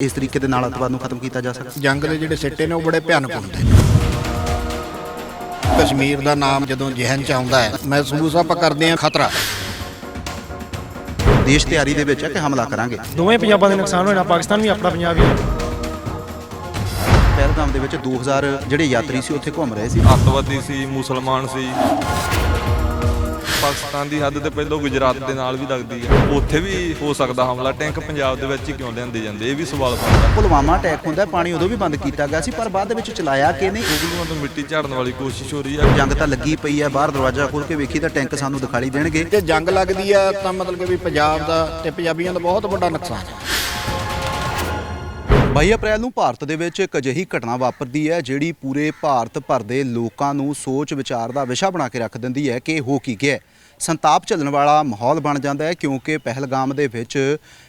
ਇਸ ਤਰੀਕੇ ਦੇ ਨਾਲ ਅੱਤਵਾਦ ਨੂੰ ਖਤਮ ਕੀਤਾ ਜਾ ਸਕਦਾ ਜੰਗ ਦੇ ਜਿਹੜੇ ਸਿੱਟੇ ਨੇ ਉਹ ਬੜੇ ਭਿਆਨਕ ਹੁੰਦੇ ਨੇ। ਕਸ਼ਮੀਰ ਦਾ ਨਾਮ ਜਦੋਂ ਜ਼ਿਹਨ ਚ ਆਉਂਦਾ ਹੈ ਮਹਿਸੂਸ ਆਪਾਂ ਕਰਦੇ ਹਾਂ ਖਤਰਾ। ਦੇਸ਼ ਤਿਆਰੀ ਦੇ ਵਿੱਚ ਹੈ ਕਿ ਹਮਲਾ ਕਰਾਂਗੇ? ਦੋਵੇਂ ਪੰਜਾਬਾਂ ਦੇ ਨੁਕਸਾਨ ਹੋਣਾ ਪਾਕਿਸਤਾਨ ਵੀ ਆਪਣਾ ਪੰਜਾਬ ਵੀ ਪਹਿਲਗਾਮ ਦੇ ਵਿੱਚ 2000 ਜਿਹੜੇ ਯਾਤਰੀ ਸੀ ਉੱਥੇ ਘੁੰਮ ਰਹੇ ਸੀ। ਅੱਤਵਾਦੀ ਸੀ ਮੁਸਲਮਾਨ ਸੀ। ਪਾਕਿਸਤਾਨ ਦੀ ਹੱਦ ਤੇ ਪਹਿਲਾਂ ਗੁਜਰਾਤ ਦੇ ਨਾਲ ਵੀ ਲੱਗਦੀ ਹੈ। ਉੱਥੇ ਵੀ ਹੋ ਸਕਦਾ ਹਮਲਾ। ਟੈਂਕ ਪੰਜਾਬ ਦੇ ਵਿੱਚ ਹੀ ਕਿਉਂ ਲਿਆਂਦੇ ਜਾਂਦੇ? ਇਹ ਵੀ ਸਵਾਲ ਬਣਦਾ ਪੁਲਵਾਮਾ ਅਟੈਕ ਹੁੰਦਾ ਪਾਣੀ ਉਦੋਂ ਵੀ ਬੰਦ ਕੀਤਾ ਗਿਆ ਸੀ ਪਰ ਬਾਅਦ ਵਿੱਚ ਚਲਾਇਆ ਕਿ ਨਹੀਂ? ਉਗਲੂਆਂ ਤੋਂ ਮਿੱਟੀ ਝਾੜਨ ਵਾਲੀ ਕੋਸ਼ਿਸ਼ ਹੋ ਰਹੀ ਹੈ। ਜੰਗ ਤਾਂ ਲੱਗੀ ਪਈ ਹੈ ਬਾਹਰ ਦਰਵਾਜ਼ਾ ਖੋਲ ਕੇ ਵੇਖੀ ਤਾਂ ਟੈਂਕ ਸਾਨੂੰ ਦਿਖਾਈ ਦੇਣਗੇ। ਜੇ ਜੰਗ ਲੱਗਦੀ ਆ ਤਾਂ ਮਤਲਬ ਕਿ ਵੀ ਪੰਜਾਬ ਦਾ ਤੇ ਪੰਜਾਬੀਆਂ ਦਾ ਬਹੁਤ ਵੱਡਾ ਨੁਕਸਾਨ ਹੈ। 22 ਅਪ੍ਰੈਲ ਨੂੰ ਭਾਰਤ ਦੇ ਵਿੱਚ ਇੱਕ ਅਜਿਹੀ ਘਟਨਾ ਵਾਪਰਦੀ ਹੈ ਜਿਹੜੀ ਪੂਰੇ ਭਾਰਤ ਭਰ ਦੇ ਲੋਕਾਂ ਨੂੰ ਸੋਚ ਵਿਚਾਰ ਦਾ ਵਿਸ਼ਾ ਬਣਾ ਕੇ ਰੱਖ ਦਿੰਦੀ ਹੈ ਕਿ ਹੋ ਕੀ ਗਿਆ ਹੈ। ਸੰਤਾਪ ਝੱਲਣ ਵਾਲਾ ਮਾਹੌਲ ਬਣ ਜਾਂਦਾ ਹੈ ਕਿਉਂਕਿ ਪਹਿਲਗਾਮ ਦੇ ਵਿੱਚ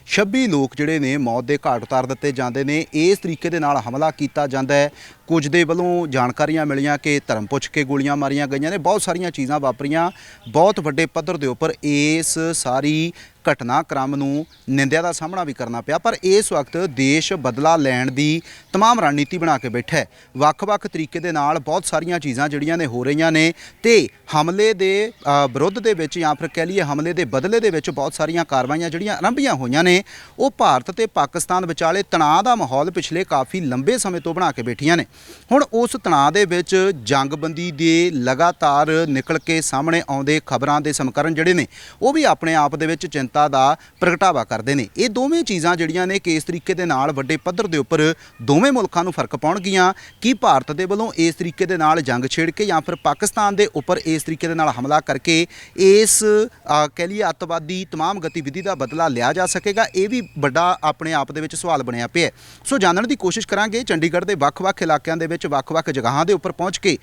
26 ਲੋਕ ਜਿਹੜੇ ਨੇ ਮੌਤ ਦੇ ਘਾਟ ਉਤਾਰ ਦਿੱਤੇ ਜਾਂਦੇ ਨੇ। ਇਸ ਤਰੀਕੇ ਦੇ ਨਾਲ ਹਮਲਾ ਕੀਤਾ ਜਾਂਦਾ ਹੈ। ਕੁਝ ਦੇ ਵੱਲੋਂ ਜਾਣਕਾਰੀਆਂ ਮਿਲੀਆਂ ਕਿ ਧਰਮ ਪੁੱਛ ਕੇ ਗੋਲੀਆਂ ਮਾਰੀਆਂ ਗਈਆਂ ਨੇ ਬਹੁਤ ਸਾਰੀਆਂ ਚੀਜ਼ਾਂ ਵਾਪਰੀਆਂ ਬਹੁਤ ਵੱਡੇ ਪੱਧਰ ਦੇ ਉੱਪਰ ਇਸ ਸਾਰੀ ਘਟਨਾਕ੍ਰਮ ਨੂੰ ਨਿੰਦਿਆ ਦਾ ਸਾਹਮਣਾ ਵੀ ਕਰਨਾ ਪਿਆ ਪਰ ਇਸ ਵਕਤ ਦੇਸ਼ ਬਦਲਾ ਲੈਣ ਦੀ तमाम ਰਣਨੀਤੀ ਬਣਾ ਕੇ ਬੈਠਾ ਹੈ ਵੱਖ-ਵੱਖ ਤਰੀਕੇ ਦੇ ਨਾਲ ਬਹੁਤ ਸਾਰੀਆਂ ਚੀਜ਼ਾਂ ਜਿਹੜੀਆਂ ਨੇ ਹੋ ਰਹੀਆਂ ਨੇ ਤੇ ਹਮਲੇ ਦੇ ਅ, ਵਿਰੁੱਧ ਦੇ ਵਿੱਚ ਜਾਂ ਫਿਰ ਕਹਿ ਲਈਏ ਹਮਲੇ ਦੇ ਬਦਲੇ ਦੇ ਵਿੱਚ ਬਹੁਤ ਸਾਰੀਆਂ ਕਾਰਵਾਈਆਂ ਜਿਹੜੀਆਂ ਆਰੰਭੀਆਂ ਹੋਈਆਂ ਨੇ ਉਹ ਭਾਰਤ ਤੇ ਪਾਕਿਸਤਾਨ ਵਿਚਾਲੇ ਤਣਾਅ ਦਾ ਮਾਹੌਲ ਪਿਛਲੇ ਕਾਫੀ ਲੰਬੇ ਸਮੇਂ ਤੋਂ ਬਣਾ ਕੇ ਬੈਠੀਆਂ ਨੇ ਹੁਣ ਉਸ ਤਣਾਅ ਦੇ ਵਿੱਚ ਜੰਗਬੰਦੀ ਦੇ ਲਗਾਤਾਰ ਨਿਕਲ ਕੇ ਸਾਹਮਣੇ ਆਉਂਦੇ ਖਬਰਾਂ ਦੇ ਸਮਕਰਨ ਜਿਹੜੇ ਨੇ ਉਹ ਵੀ ਆਪਣੇ ਆਪ ਦੇ ਵਿੱਚ ਚਿੰਤਾ ਦਾ ਪ੍ਰਗਟਾਵਾ ਕਰਦੇ ਨੇ ਇਹ ਦੋਵੇਂ ਚੀਜ਼ਾਂ ਜਿਹੜੀਆਂ ਨੇ ਕਿ ਇਸ ਤਰੀਕੇ ਦੇ ਨਾਲ ਵੱਡੇ ਪੱਧਰ ਦੇ ਉੱਪਰ ਦੋਵੇਂ ਮੁਲਕਾਂ ਨੂੰ ਫਰਕ ਪਾਉਣਗੀਆਂ ਕਿ ਭਾਰਤ ਦੇ ਵੱਲੋਂ ਇਸ ਤਰੀਕੇ ਦੇ ਨਾਲ ਜੰਗ ਛੇੜ ਕੇ ਜਾਂ ਫਿਰ ਪਾਕਿਸਤਾਨ ਦੇ ਉੱਪਰ ਇਸ ਤਰੀਕੇ ਦੇ ਨਾਲ ਹਮਲਾ ਕਰਕੇ ਇਸ ਅ, ਕਹਿ ਲਈਏ ਅੱਤਵਾਦੀ तमाम ਗਤੀਵਿਧੀ ਦਾ ਬਦਲਾ ਲਿਆ ਜਾ ਸਕੇਗਾ ਇਹ ਵੀ ਵੱਡਾ ਆਪਣੇ ਆਪ ਦੇ ਵਿੱਚ ਸਵਾਲ ਬਣਿਆ ਪਿਆ ਹੈ। ਸੋ ਜਾਣਨ ਦੀ ਕੋਸ਼ਿਸ਼ ਕਰਾਂਗੇ ਚੰਡੀਗੜ੍ਹ ਦੇ ਵੱਖ-ਵੱਖ ਇਲਾਕਿਆਂ ਦੇ ਵਿੱਚ ਵੱਖ-ਵੱਖ ਜਗ੍ਹਾਵਾਂ ਦੇ ਉੱਪਰ ਪਹੁੰਚ ਕੇ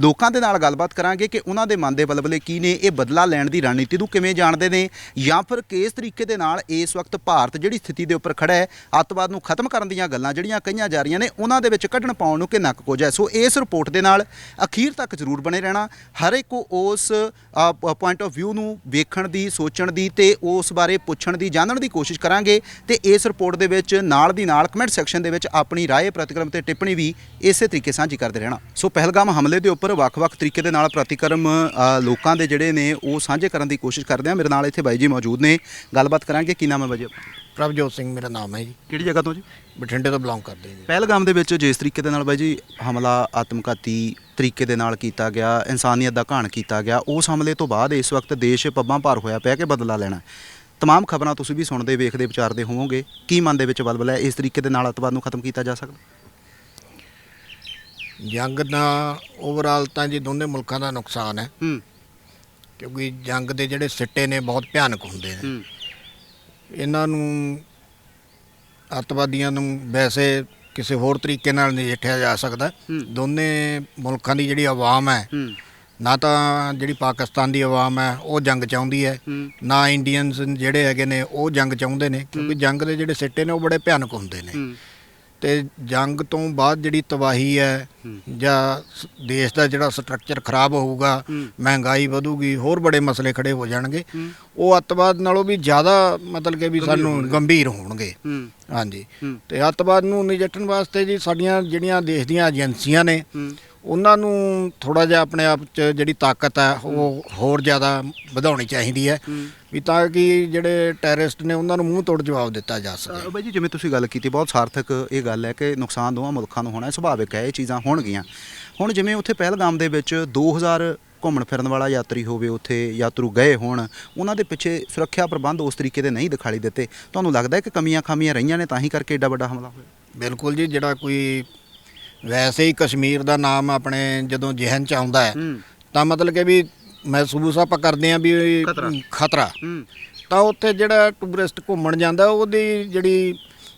ਲੋਕਾਂ ਦੇ ਨਾਲ ਗੱਲਬਾਤ ਕਰਾਂਗੇ ਕਿ ਉਹਨਾਂ ਦੇ ਮਨ ਦੇ ਬਲਬਲੇ ਕੀ ਨੇ, ਇਹ ਬਦਲਾ ਲੈਣ ਦੀ ਰਣਨੀਤੀ ਨੂੰ ਕਿਵੇਂ ਜਾਣਦੇ ਨੇ ਜਾਂ ਫਿਰ ਕਿਸ ਤਰੀਕੇ ਦੇ ਨਾਲ ਇਸ ਵਕਤ ਭਾਰਤ ਜਿਹੜੀ ਸਥਿਤੀ ਦੇ ਉੱਪਰ ਖੜਾ ਹੈ, ਅੱਤਵਾਦ ਨੂੰ ਖਤਮ ਕਰਨ ਦੀਆਂ ਗੱਲਾਂ ਜਿਹੜੀਆਂ ਕਹੀਆਂ ਜਾ ਰਹੀਆਂ ਨੇ, ਉਹਨਾਂ ਦੇ ਵਿੱਚ ਕੱਢਣ ਪਾਉਣ ਨੂੰ ਕਿੰਨਾ ਕੁ ਕੁਝ ਹੈ? ਸੋ ਇਸ ਰਿਪੋਰਟ ਦੇ ਨਾਲ ਅਖੀਰ ਤੱਕ ਜ਼ਰੂਰ ਬਣੇ ਰਹਿਣਾ। ਹਰ ਇੱਕ ਉਸ ਪੁਆਇੰਟ ਆਫ ਵਿਊ ਨੂੰ ਵੇਖਣ ਦੀ, ਸੋਚਣ ਦੀ ਤੇ ਉਸ ਬਾਰੇ ਪੁੱਛਣ ਦੀ, ਜਾਣਨ ਦੀ ਕੋਸ਼ਿਸ਼ ਕਰਾਂਗੇ ਤੇ ਇਸ ਰਿਪੋਰਟ ਦੇ ਵਿੱਚ ਨਾਲ ਦੀ ਨਾਲ ਕਮੈਂਟ ਸੈਕਸ਼ਨ ਦੇ ਵਿੱਚ ਆਪਣੀ ਰਾਏ, ਪ੍ਰਤੀਕਰਮ ਤੇ ਟਿੱਪਣੀ ਵੀ ਇਸੇ ਤਰੀਕੇ ਸਾਂਝੀ ਕਰਦੇ ਰਹਿਣਾ। ਸੋ ਪਹਿਲਗਾਮ ਹਮਲੇ ਦੇ ਉੱਪਰ ਵੱਖ-ਵੱਖ ਤਰੀਕੇ ਦੇ ਨਾਲ ਪ੍ਰਤੀਕਰਮ ਲੋਕਾਂ ਦੇ ਜਿਹੜੇ ਨੇ ਉਹ ਸਾਂਝੇ ਕਰਨ ਦੀ ਕੋਸ਼ਿਸ਼ ਕਰਦੇ ਆ। ਮੇਰੇ ਨਾਲ ਇੱਥੇ ਬਾਈ ਜੀ ਮੌਜੂਦ ਨੇ। ਗੱਲਬਾਤ ਕਰਾਂਗੇ। ਕੀ ਨਾਮ ਹੈ ਬਾਈ ਜੀ? ਪ੍ਰਭਜੋਤ ਸਿੰਘ ਮੇਰਾ ਨਾਮ ਹੈ ਜੀ। ਕਿਹੜੀ ਜਗ੍ਹਾ ਤੋਂ ਜੀ? ਬਠਿੰਡੇ ਤੋਂ ਬਿਲੋਂਗ ਕਰਦੇ ਜੀ। ਪਹਿਲਗਾਮ ਦੇ ਵਿੱਚ ਜਿਸ ਤਰੀਕੇ ਦੇ ਨਾਲ ਬਾਈ ਜੀ ਹਮਲਾ ਆਤਮਘਾਤੀ ਤਰੀਕੇ ਦੇ ਨਾਲ ਕੀਤਾ ਗਿਆ ਇਨਸਾਨੀਅਤ ਦਾ ਘਾਣ ਕੀਤਾ ਗਿਆ ਉਸ ਹਮਲੇ ਤੋਂ ਬਾਅਦ ਇਸ ਵਕਤ ਦੇਸ਼ ਪੱਬਾਂ ਭਾਰ ਹੋਇਆ ਪਿਆ ਕਿ ਬਦਲਾ ਲੈਣਾ। ਤਮਾਮ ਖਬਰਾਂ ਤੁਸੀਂ ਵੀ ਸੁਣਦੇ ਵੇਖਦੇ ਵਿਚਾਰਦੇ ਹੋਵੋਗੇ। ਕੀ ਮਨ ਦੇ ਵਿੱਚ ਬਲਬਲ ਹੈ? ਇਸ ਤਰੀਕੇ ਦੇ ਨਾਲ ਅੱਤਵਾਦ ਨੂੰ ਖਤਮ ਕੀਤਾ ਜਾ ਸਕਦਾ? ਜੰਗ ਦਾ ਓਵਰਆਲ ਤਾਂ ਜੀ ਦੋਨੇ ਮੁਲਕਾਂ ਦਾ ਨੁਕਸਾਨ ਹੈ। ਹੂੰ। ਕਿਉਂਕਿ ਜੰਗ ਦੇ ਜਿਹੜੇ ਸਿੱਟੇ ਨੇ ਬਹੁਤ ਭਿਆਨਕ ਹੁੰਦੇ ਨੇ। ਹੂੰ। ਇਹਨਾਂ ਨੂੰ ਅੱਤਵਾਦੀਆਂ ਨੂੰ ਵੈਸੇ ਕਿਸੇ ਹੋਰ ਤਰੀਕੇ ਨਾਲ ਨਜਿੱਠਿਆ ਜਾ ਸਕਦਾ। ਦੋਨੇ ਮੁਲਕਾਂ ਦੀ ਜਿਹੜੀ ਆਵਾਮ ਹੈ ਨਾ ਤਾਂ ਜਿਹੜੀ ਪਾਕਿਸਤਾਨ ਦੀ ਆਵਾਮ ਹੈ ਉਹ ਜੰਗ ਚਾਹੁੰਦੀ ਹੈ। ਨਾ ਇੰਡੀਅਨਸ ਜਿਹੜੇ ਹੈਗੇ ਨੇ ਉਹ ਜੰਗ ਚਾਹੁੰਦੇ ਨੇ। ਕਿਉਂਕਿ ਜੰਗ ਦੇ ਜਿਹੜੇ ਸਿੱਟੇ ਨੇ ਉਹ ਬੜੇ ਭਿਆਨਕ ਹੁੰਦੇ ਨੇ। ਤੇ ਜੰਗ ਤੋਂ ਬਾਅਦ ਜਿਹੜੀ ਤਬਾਹੀ ਹੈ ਜਾਂ ਸ- ਦੇਸ਼ ਦਾ ਜਿਹੜਾ ਸਟਰਕਚਰ ਖਰਾਬ ਹੋਊਗਾ। ਮਹਿੰਗਾਈ ਵਧੂਗੀ ਹੋਰ ਬੜੇ ਮਸਲੇ ਖੜੇ ਹੋ ਜਾਣਗੇ। ਉਹ ਅੱਤਵਾਦ ਨਾਲੋਂ ਵੀ ਜ਼ਿਆਦਾ ਮਤਲਬ ਕਿ ਵੀ ਸਾਨੂੰ ਗੰਭੀਰ ਹੋਣਗੇ। ਹੂੰ। ਹਾਂਜੀ। ਤੇ ਅੱਤਵਾਦ ਨੂੰ ਨਜਿੱਠਣ ਵਾਸਤੇ ਜੀ ਸਾਡੀਆਂ ਜਿਹੜੀਆਂ ਦੇਸ਼ ਦੀਆਂ ਏਜੰਸੀਆਂ ਨੇ ਹੂੰ। ਉਹਨਾਂ ਨੂੰ ਥੋੜਾ ਜਿਹਾ ਆਪਣੇ ਆਪ 'ਚ ਜਿਹੜੀ ਤਾਕਤ ਹੈ ਉਹ ਹੋਰ ਜ਼ਿਆਦਾ ਵਧਾਉਣੀ ਚਾਹੀਦੀ ਹੈ। ਵੀ ਤਾਂ ਕਿ ਜਿਹੜੇ ਟੈਰਰਿਸਟ ਨੇ ਉਹਨਾਂ ਨੂੰ ਮੂੰਹ ਤੋੜ ਜਵਾਬ ਦਿੱਤਾ ਜਾ ਸਕੇ। ਬਾਈ ਜੀ ਜਿਵੇਂ ਤੁਸੀਂ ਗੱਲ ਕੀਤੀ ਬਹੁਤ ਸਾਰਥਕ ਇਹ ਗੱਲ ਹੈ ਕਿ ਨੁਕਸਾਨ ਦੋਵਾਂ ਮੁਲਕਾਂ ਨੂੰ ਹੋਣਾ ਹੈ ਸੁਭਾਵਿਕ ਹੈ ਇਹ ਚੀਜ਼ਾਂ ਹੋਣਗੀਆਂ। ਹੁਣ ਜਿਵੇਂ ਉੱਥੇ ਪਹਿਲਗਾਮ ਦੇ ਵਿੱਚ 2000 ਘੁੰਮਣ ਫਿਰਨ ਵਾਲਾ ਯਾਤਰੀ ਹੋਵੇ ਉੱਥੇ ਯਾਤਰੂ ਗਏ ਹੋਣ ਉਹਨਾਂ ਦੇ ਪਿੱਛੇ ਸੁਰੱਖਿਆ ਪ੍ਰਬੰਧ ਉਸ ਤਰੀਕੇ ਦੇ ਨਹੀਂ ਦਿਖਾਈ ਦਿੱਤੇ। ਤੁਹਾਨੂੰ ਲੱਗਦਾ ਹੈ ਕਿ ਕਮੀਆਂ ਖਾਮੀਆਂ ਰਹੀਆਂ ਨੇ ਤਾਂ ਹੀ ਕਰਕੇ ਏਡਾ ਵੱਡਾ ਹਮਲਾ ਹੋਇਆ? ਬਿਲਕੁਲ ਜੀ ਜਿਹੜਾ ਕੋਈ ਵੈਸੇ ਹੀ ਕਸ਼ਮੀਰ ਦਾ ਨਾਮ ਆਪਣੇ ਜਦੋਂ ਜ਼ਿਹਨ ਚ ਆਉਂਦਾ ਹੈ ਤਾਂ ਮਤਲਬ ਕਿ ਵੀ ਮਹਿਸੂਸ ਆਪਾਂ ਕਰਦੇ ਆਂ ਵੀ ਖਤਰਾ। ਤਾਂ ਉੱਥੇ ਜਿਹੜਾ ਟੂਰਿਸਟ ਘੁੰਮਣ ਜਾਂਦਾ ਉਹਦੀ ਜਿਹੜੀ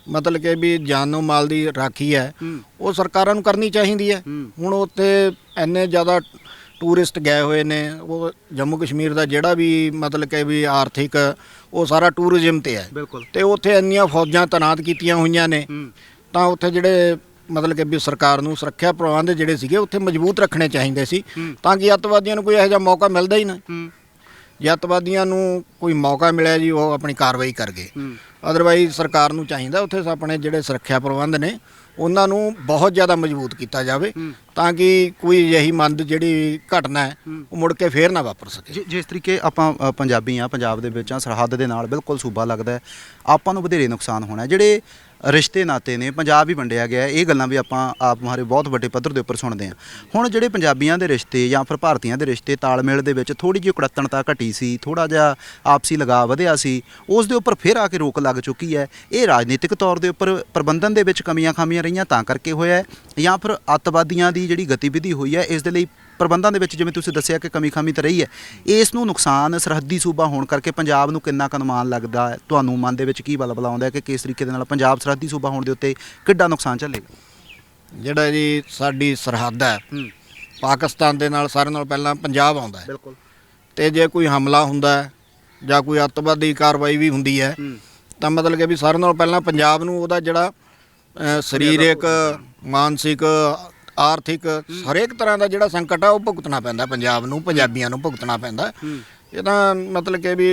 ਮਤਲਬ ਕਿ ਵੀ ਜਾਨੋ ਮਾਲ ਦੀ ਰਾਖੀ ਹੈ ਉਹ ਸਰਕਾਰਾਂ ਨੂੰ ਕਰਨੀ ਚਾਹੀਦੀ ਹੈ। ਹੁਣ ਉੱਥੇ ਇੰਨੇ ਜ਼ਿਆਦਾ ਟੂਰਿਸਟ ਗਏ ਹੋਏ ਨੇ ਉਹ ਜੰਮੂ ਕਸ਼ਮੀਰ ਦਾ ਜਿਹੜਾ ਵੀ ਮਤਲਬ ਕਿ ਵੀ ਆਰਥਿਕ ਉਹ ਸਾਰਾ ਟੂਰਿਜ਼ਮ ਤੇ ਹੈ। ਤੇ ਉੱਥੇ ਇੰਨੀਆਂ ਫੌਜਾਂ ਤੈਨਾਤ ਕੀਤੀਆਂ ਹੋਈਆਂ ਨੇ ਤਾਂ ਉੱਥੇ ਜਿਹੜੇ ਮਤਲਬ ਕਿ ਵੀ ਸਰਕਾਰ ਨੂੰ ਸੁਰੱਖਿਆ ਪ੍ਰਬੰਧ ਜਿਹੜੇ ਸੀਗੇ ਉੱਥੇ ਮਜ਼ਬੂਤ ਰੱਖਣੇ ਚਾਹੀਦੇ ਸੀ। ਤਾਂ ਕਿ ਅੱਤਵਾਦੀਆਂ ਨੂੰ ਕੋਈ ਇਹੋ ਜਿਹਾ ਮੌਕਾ ਮਿਲਦਾ ਹੀ ਨਾ। ਜੇ ਅੱਤਵਾਦੀਆਂ ਨੂੰ ਕੋਈ ਮੌਕਾ ਮਿਲਿਆ ਜੀ ਉਹ ਆਪਣੀ ਕਾਰਵਾਈ ਕਰ ਗਏ ਅਦਰਵਾਈਜ਼ ਸਰਕਾਰ ਨੂੰ ਚਾਹੀਦਾ ਉੱਥੇ ਆਪਣੇ ਜਿਹੜੇ ਸੁਰੱਖਿਆ ਪ੍ਰਬੰਧ ਨੇ ਉਹਨਾਂ ਨੂੰ ਬਹੁਤ ਜ਼ਿਆਦਾ ਮਜ਼ਬੂਤ ਕੀਤਾ ਜਾਵੇ ਤਾਂ ਕਿ ਕੋਈ ਅਜਿਹੀ ਮੰਦ ਜਿਹੜੀ ਘਟਨਾ ਹੈ ਉਹ ਮੁੜ ਕੇ ਫੇਰ ਨਾ ਵਾਪਰ ਸਕੇ। ਜਿਸ ਤਰੀਕੇ ਆਪਾਂ ਪੰਜਾਬੀ ਆ ਪੰਜਾਬ ਦੇ ਵਿੱਚ ਆ ਸਰਹੱਦ ਦੇ ਨਾਲ ਬਿਲਕੁਲ ਸੂਬਾ ਲੱਗਦਾ ਆਪਾਂ ਨੂੰ ਵਧੇਰੇ ਨੁਕਸਾਨ ਹੋਣਾ। ਜਿਹੜੇ ਰਿਸ਼ਤੇ ਨਾਤੇ ਨੇ ਪੰਜਾਬ ਹੀ ਵੰਡਿਆ ਗਿਆ ਹੈ, ਇਹ ਗੱਲਾਂ ਵੀ ਆਪਾਂ ਆਪ ਮਾਰੇ ਬਹੁਤ ਵੱਡੇ ਪੱਧਰ ਦੇ ਉੱਪਰ ਸੁਣਦੇ ਹਾਂ। ਹੁਣ ਜਿਹੜੇ ਪੰਜਾਬੀਆਂ ਦੇ ਰਿਸ਼ਤੇ ਜਾਂ ਫਿਰ ਭਾਰਤੀਆਂ ਦੇ ਰਿਸ਼ਤੇ ਤਾਲਮੇਲ ਦੇ ਵਿੱਚ ਥੋੜੀ ਜਿਹੀ ਕੁੜੱਤਣਤਾ ਘਟੀ ਸੀ ਥੋੜਾ ਜਿਹਾ ਆਪਸੀ ਲਗਾਅ ਵਧਿਆ ਸੀ ਉਸ ਦੇ ਉੱਪਰ ਫਿਰ ਆ ਕੇ ਰੋਕ ਲੱਗ ਚੁੱਕੀ ਹੈ। ਇਹ ਰਾਜਨੀਤਿਕ ਤੌਰ ਦੇ ਉੱਪਰ ਪ੍ਰਬੰਧਨ ਦੇ ਵਿੱਚ ਕਮੀਆਂ ਖਾਮੀਆਂ ਰਹੀਆਂ ਤਾਂ ਕਰਕੇ ਹੋਇਆ ਹੈ ਜਾਂ ਫਿਰ ਅੱਤਵਾਦੀਆਂ ਦੀ ਜਿਹੜੀ ਗਤੀਵਿਧੀ ਹੋਈ ਹੈ ਇਸ ਦੇ ਲਈ ਪ੍ਰਬੰਧਾਂ ਦੇ ਵਿੱਚ ਜਿਵੇਂ ਤੁਸੀਂ ਦੱਸਿਆ ਕਿ ਕਮੀ ਖਾਮੀ ਤਾਂ ਰਹੀ ਹੈ ਇਸ ਨੂੰ ਨੁਕਸਾਨ ਸਰਹੱਦੀ ਸੂਬਾ ਹੋਣ ਕਰਕੇ ਪੰਜਾਬ ਨੂੰ ਕਿੰਨਾ ਕੁ ਅਨੁਮਾਨ ਲੱਗਦਾ ਹੈ? ਤੁਹਾਨੂੰ ਮਨ ਦੇ ਵਿੱਚ ਕੀ ਬਲਬਲਾ ਆਉਂਦਾ ਹੈ ਕਿ ਕਿਸ ਤਰੀਕੇ ਦੇ ਨਾਲ ਪੰਜਾਬ ਸਰਹੱਦੀ ਸੂਬਾ ਹੋਣ ਦੇ ਉੱਤੇ ਕਿੱਡਾ ਨੁਕਸਾਨ ਝੱਲੇਗਾ ਜਿਹੜਾ ਜੀ ਸਾਡੀ ਸਰਹੱਦ ਹੈ ਪਾਕਿਸਤਾਨ ਦੇ ਨਾਲ ਸਾਰਿਆਂ ਨਾਲ ਪਹਿਲਾਂ ਪੰਜਾਬ ਆਉਂਦਾ ਹੈ। ਬਿਲਕੁਲ। ਤੇ ਜੇ ਕੋਈ ਹਮਲਾ ਹੁੰਦਾ ਹੈ ਜਾਂ ਕੋਈ ਅੱਤਵਾਦੀ ਕਾਰਵਾਈ ਵੀ ਹੁੰਦੀ ਹੈ ਤਾਂ ਮਤਲਬ ਕਿ ਵੀ ਸਾਰਿਆਂ ਨਾਲੋਂ ਪਹਿਲਾਂ ਪੰਜਾਬ ਨੂੰ ਉਹਦਾ ਜਿਹੜਾ ਅ, ਸਰੀਰਕ ਮਾਨਸਿਕ ਆਰਥਿਕ ਹਰੇਕ ਤਰ੍ਹਾਂ ਦਾ ਜਿਹੜਾ ਸੰਕਟ ਆ ਉਹ ਭੁਗਤਣਾ ਪੈਂਦਾ ਪੰਜਾਬ ਨੂੰ ਪੰਜਾਬੀਆਂ ਨੂੰ ਭੁਗਤਣਾ ਪੈਂਦਾ। ਇਹ ਤਾਂ ਮਤਲਬ ਕਿ ਵੀ